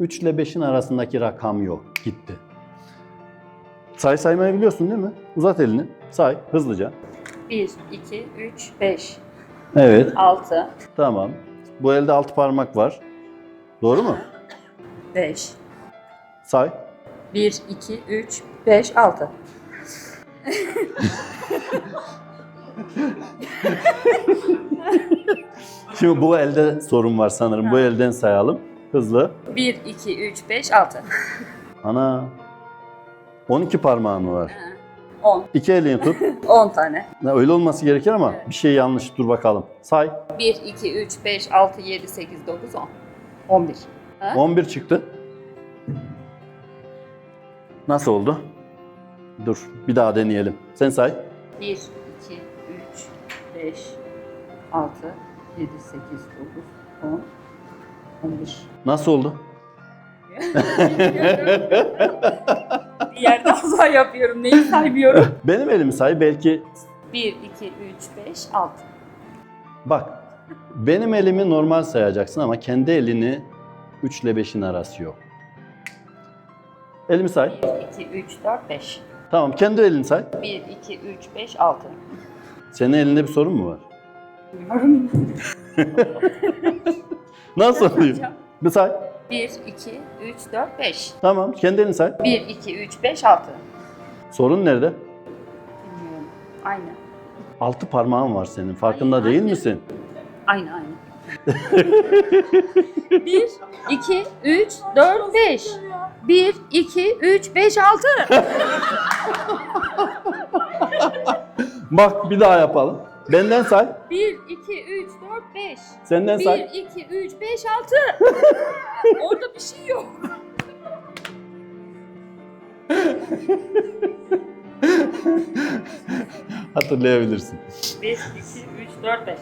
3 ile 5'in arasındaki rakam yok. Gitti. Say saymayı biliyorsun değil mi? Uzat elini. Say hızlıca. 1, 2, 3, 5, Evet. 6, Tamam. Bu elde 6 parmak var. Doğru mu? 5. Say. 1, 2, 3, 5, 6. Şimdi bu elde sorun var sanırım. Bu elden sayalım. Hızlı. 1, 2, 3, 5, 6. Ana. 12 parmağın mı var? 10. İki elini tut. 10 tane. Öyle olması gerekir ama bir şey yanlış. Dur bakalım. Say. 1, 2, 3, 5, 6, 7, 8, 9, 10. 11. Ha? 11 çıktı. Nasıl oldu? Dur. Bir daha deneyelim. Sen say. 1, 2, 3, 5, 6, 7, 8, 9, 10, 11. Nasıl oldu? Bir yerde hata yapıyorum. Neyi saymıyorum? Benim elimi say. Belki 1, 2, 3, 5, 6. bak. Benim elimi normal sayacaksın ama kendi elini 3 ile 5'in arası yok. Elimi say. 1, 2, 3, 4, 5. Tamam kendi elini say. 1, 2, 3, 5, 6. Senin elinde bir sorun mu var? Bilmiyorum. Nasıl oluyor? Bir say. 1, 2, 3, 4, 5. Tamam kendi elini say. 1, 2, 3, 5, 6. Sorun nerede? Bilmiyorum. Aynı. 6 parmağın var senin. Farkında Hayır, değil aynı. misin? Aynı aynı. 1, 2, 3, 4, 5. 1, 2, 3, 5, 6. Bak bir daha yapalım. Benden say. 1, 2, 3, 4, 5. Senden 1, say. 2, 3, 5, 6. Orada bir şey yok. Hatırlayabilirsin. 1, 2, 3, 4, 5.